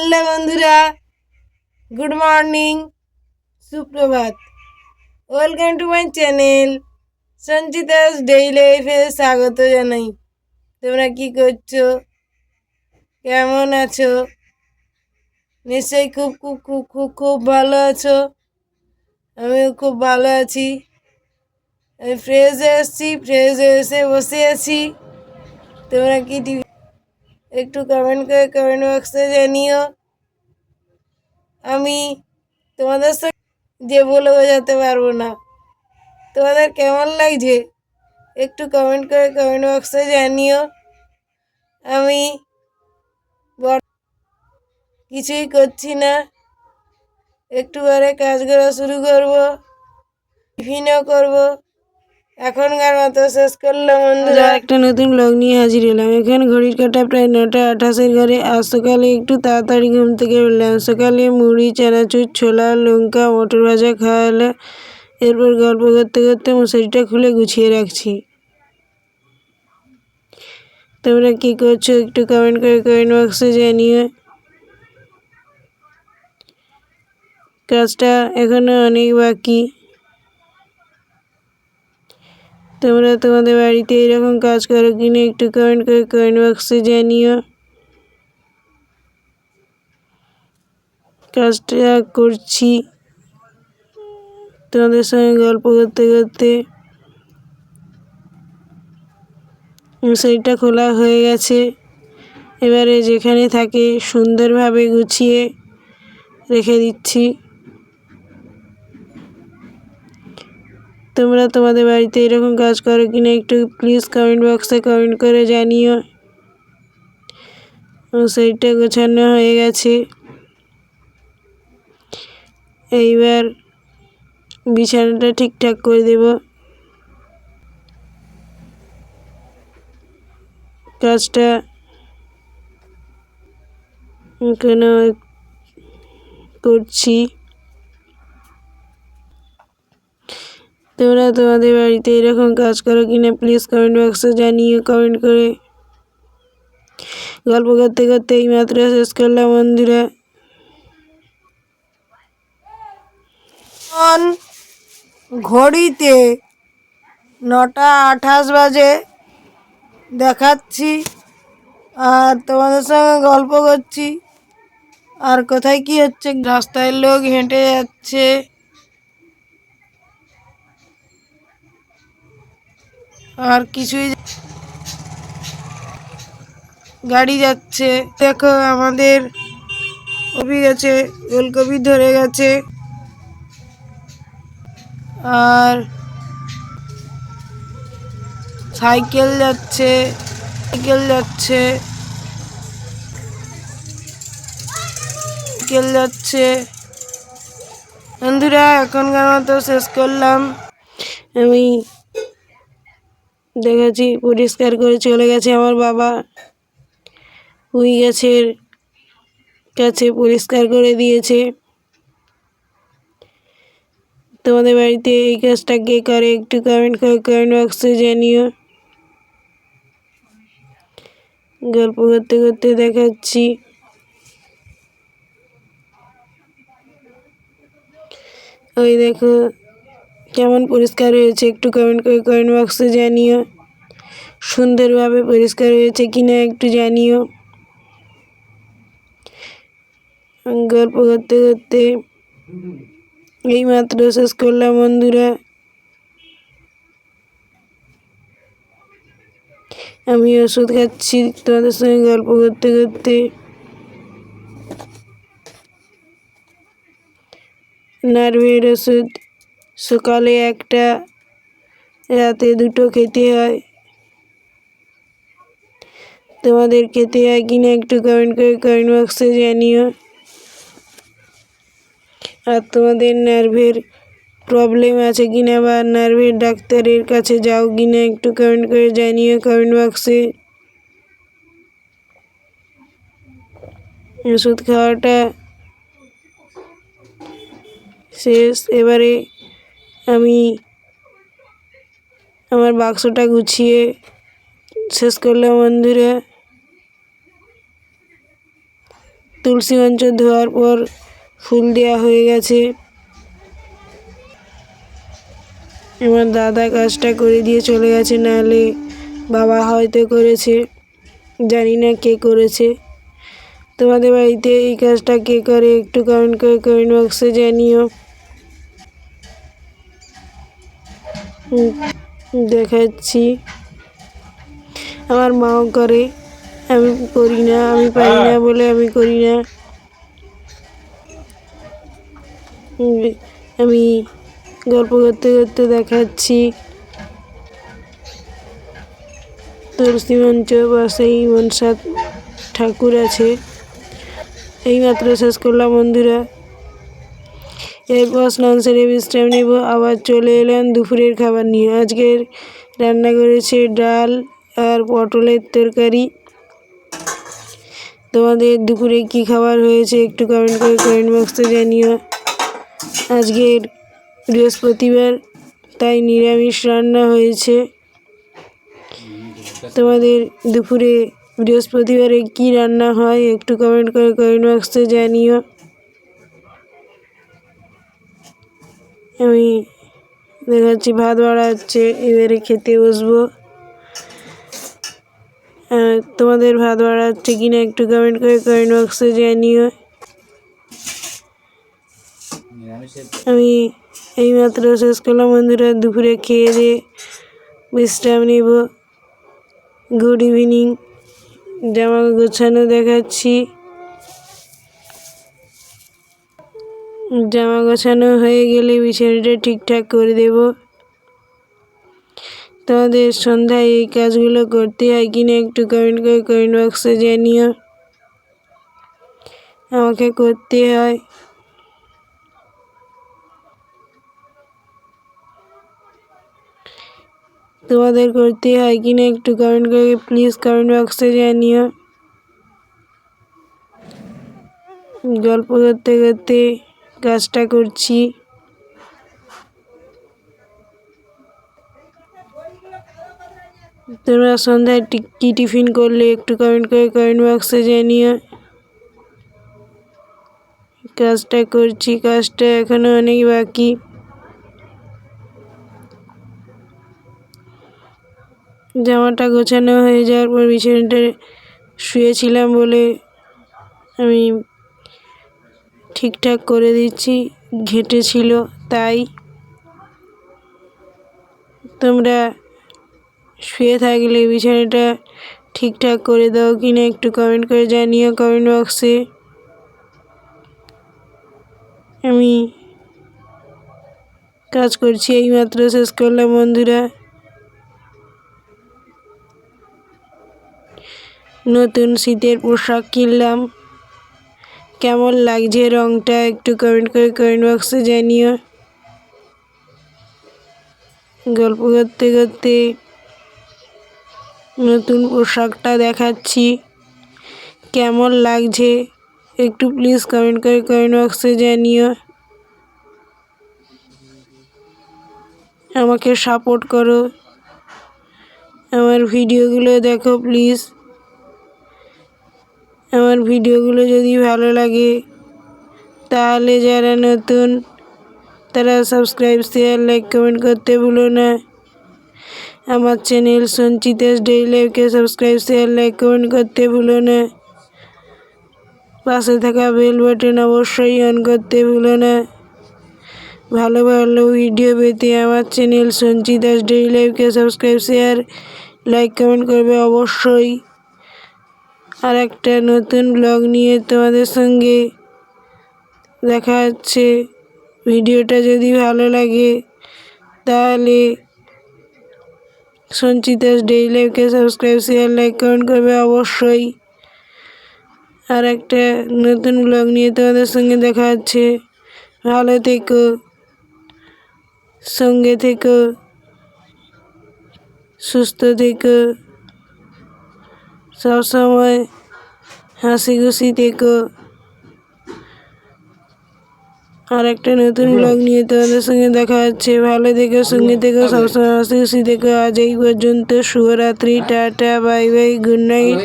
Hello বন্ধুরা, good morning, সুপ্রভাত। Welcome to my channel Sanchita's daily লাইফে স্বাগত জানাই। তোমরা কি করছ? কেমন আছো? নিশ্চয়ই খুব খুব খুব খুব খুব ভালো আছো। আমিও খুব ভালো আছি। আমি ফ্রেশে এসেছি ফ্রেশে এসে বসে আছি। তোমরা কি টিভি একটু কমেন্ট করে কমেন্ট বক্সে জানিও। আমি তোমাদের সাথে যে বলে বোঝাতে পারব না। তোমাদের কেমন লাগছে? একটু কমেন্ট করে কমেন্ট বক্সে জানিও। আমি কিছুই করছি না। একটু পরে কাজ করা শুরু করব। টিফিনও করব। এখনকার মতো শেষ করলাম বন্ধুরা। একটা নতুন ব্লগ নিয়ে হাজির হলাম। এখানে ঘড়ির কাটা প্রায় নটা আঠাশের ঘরে। আজ সকালে একটু তাড়াতাড়ি ঘুম থেকে উঠলাম। সকালে মুড়ি, চানাচুর, ছোলা, লঙ্কা, মটর ভাজা খাওয়া হলো এরপর গল্প করতে করতে মশারিটা খুলে গুছিয়ে রাখছি। তোমরা কি করছ একটু কমেন্ট করে কমেন্ট বক্সে জানিও। কাজটা এখনও অনেক বাকি। তোমরা তোমাদের বাড়িতে এরকম কাজ করো কিনা একটু কমেন্ট করে কমেন্ট বক্সে জানিও। কাজটা করছি। তোমাদের সঙ্গে গল্প করতে করতে মশারিটা খোলা হয়ে গেছে। এবারে যেখানে থাকে সুন্দরভাবে গুছিয়ে রেখে দিচ্ছি। তোমরা তোমাদের বাড়িতে এরকম কাজ করো কি না একটু প্লিজ কমেন্ট বক্সে কমেন্ট করে জানিও। মশারিটা গোছানো হয়ে গেছে। এইবার বিছানাটা ঠিকঠাক করে দেব। কাজটা এখনও করছি। তোমরা তোমাদের বাড়িতে এরকম কাজ করো কিনা প্লিজ কমেন্ট বক্সে জানিয়ে কমেন্ট করে। গল্প করতে করতে এই মাত্র শেষ করলাম, বন্ধুরা। ঘড়িতে নটা আঠাশ বাজে, দেখাচ্ছি, আর তোমাদের সঙ্গে গল্প করছি। আর কোথায় কি হচ্ছে, রাস্তায় লোক হেঁটে যাচ্ছে। আর কিছুই গাড়ি যাচ্ছে। দেখো, আমাদের কপি গেছে ওলকপি ধরে গেছে। আর সাইকেল যাচ্ছে সাইকেল যাচ্ছে। সাইকেল যাচ্ছে। বন্ধুরা, এখনকার মতো শেষ করলাম। আমি দেখেছি পরিষ্কার করে চলে গেছে আমার বাবা। উই গাছের কাছে পরিষ্কার করে দিয়েছে। তোমাদের বাড়িতে এই কাজটা কে করে একটু কমেন্ট করে কমেন্ট বক্সে জানিও। গল্প করতে করতে দেখাচ্ছি। ওই দেখো কেমন পরিষ্কার হয়েছে? একটু কমেন্ট করে কমেন্ট বক্সে জানিও। সুন্দরভাবে পরিষ্কার হয়েছে কিনা একটু জানিও। গল্প করতে করতে এই মাত্র শেষ করলাম বন্ধুরা। আমি ওষুধ খাচ্ছি, তোমাদের সঙ্গে গল্প করতে করতে। নার্ভের ওষুধ। সকালে একটা, রাতে দুটো খেতে হয়। তোমাদের খেতে হয় কিনা একটু কমেন্ট করে কমেন্ট বক্সে জানিও। আর তোমাদের নার্ভের প্রবলেম আছে কিনা বা নার্ভের ডাক্তারের কাছে যাও কিনা একটু কমেন্ট করে জানিও কমেন্ট বক্সে ওষুধ খাওয়াটা শেষ। এবারে আমি আমার বাক্সটা গুছিয়ে শেষ করলাম বন্ধুরা তুলসী মঞ্চ ধোয়ার পর ফুল দেওয়া হয়ে গেছে। আমার দাদা কাজটা করে দিয়ে চলে গেছে, নাহলে বাবা হয়তো করেছে। জানি না কে করেছে। তোমাদের বাড়িতে এই কাজটা কে করে একটু কমেন্ট করে কমেন্ট বক্সে জানিও। দেখাচ্ছি। আমার মাও করে, আমি করি না, আমি পারি না বলে আমি করি না। আমি গল্প করতে করতে দেখাচ্ছি। তুলসী মঞ্চ পাশেই মনসা ঠাকুর আছে। এইমাত্র শেষ করলাম বন্ধুরা। এরপর স্নান সেরে বিশ্রাম নেব। আবার চলে এলাম দুপুরের খাবার নিয়ে। আজকের রান্না করেছে ডাল আর পটলের তরকারি। তোমাদের দুপুরে কি খাবার হয়েছে একটু কমেন্ট করে কমেন্ট বক্সে জানিও। আজকের বৃহস্পতিবার, তাই নিরামিষ রান্না হয়েছে। তোমাদের দুপুরে বৃহস্পতিবারে কি রান্না হয় একটু কমেন্ট করে কমেন্ট বক্সে জানিও। আমি দেখাচ্ছি, ভাত বাড়াচ্ছে এবারে খেতে বসবো। তোমাদের ভাত বাড়াচ্ছে কিনা একটু কমেন্ট করে কমেন্ট বক্সে জানিও। আমি এইমাত্র শেষ করলাম বন্ধুরা, দুপুরে খেয়ে দিয়ে বিশ্রাম নেব। গুড ইভিনিং জামা গোছানো দেখাচ্ছি। জামা গোছানো হয়ে গেলে বিছানাটা ঠিকঠাক করে দেব। তোমাদের সন্ধ্যায় এই কাজগুলো করতে হয় কিনা একটু কমেন্ট করে কমেন্ট বক্সে জানিও। আমাকে করতে হয়। তোমাদের করতে হয় কিনা একটু কমেন্ট করে প্লিজ কমেন্ট বক্সে জানিও। গল্প করতে করতে কাজটা করছি। তোমরা সন্ধ্যায় কি টিফিন করলে একটু কমেন্ট করে কমেন্ট বক্সে জানিও। কাজটা করছি, কাজটা এখনও অনেক বাকি। জামাটা গোছানো হয়ে যাওয়ার পর বিছানাটা শুয়েছিলাম বলে আমি ঠিকঠাক করে দিচ্ছি ঘেঁটেছিল তাই তোমরা শুয়ে থাকলে বিছানাটা ঠিকঠাক করে দাও কিনা একটু কমেন্ট করে জানিও কমেন্ট বক্সে আমি কাজ করছি এইমাত্র, শেষ করলাম বন্ধুরা। নতুন শীতের পোশাক কিনলাম। কেমন লাগছে রংটা একটু কমেন্ট করে কমেন্ট বক্সে জানিও। গল্প করতে করতে নতুন পোশাকটা দেখাচ্ছি। কেমন লাগছে একটু প্লিজ কমেন্ট করে কমেন্ট বক্সে জানিও। আমাকে সাপোর্ট করো। আমার ভিডিওগুলো দেখো প্লিজ আমার ভিডিওগুলো যদি ভালো লাগে, তাহলে যারা নতুন, তারা সাবস্ক্রাইব শেয়ার লাইক কমেন্ট করতে ভুলো না। আমার চ্যানেল সঞ্চিতাস ডেইলি লাইফকে সাবস্ক্রাইব শেয়ার লাইক কমেন্ট করতে ভুলো না। পাশে থাকা বেল বাটন অবশ্যই অন করতে ভুলো না। ভালো ভালো ভিডিও পেতে আমার চ্যানেল সঞ্চিতাস ডেইলি লাইফকে সাবস্ক্রাইব শেয়ার লাইক কমেন্ট করবে অবশ্যই। আর একটা নতুন ব্লগ নিয়ে তোমাদের সঙ্গে দেখা হচ্ছে। ভিডিওটা যদি ভালো লাগে, তাহলে সঞ্চিতাস ডেইলি লাইফকে সাবস্ক্রাইব শেয়ার লাইক কমেন্ট করবে অবশ্যই। আর একটা নতুন ব্লগ নিয়ে তোমাদের সঙ্গে দেখা হচ্ছে। ভালো থেকো, সঙ্গে থেকো, সুস্থ থেকো। সবসময় হাসি খুশি থেকো। আর একটা নতুন ব্লগ নিয়ে তোমাদের সঙ্গে দেখা হচ্ছে। ভালো দেখো সঙ্গে দেখো সবসময় হাসি খুশি দেখো আজ এই পর্যন্ত শুভরাত্রি tata bye bye good night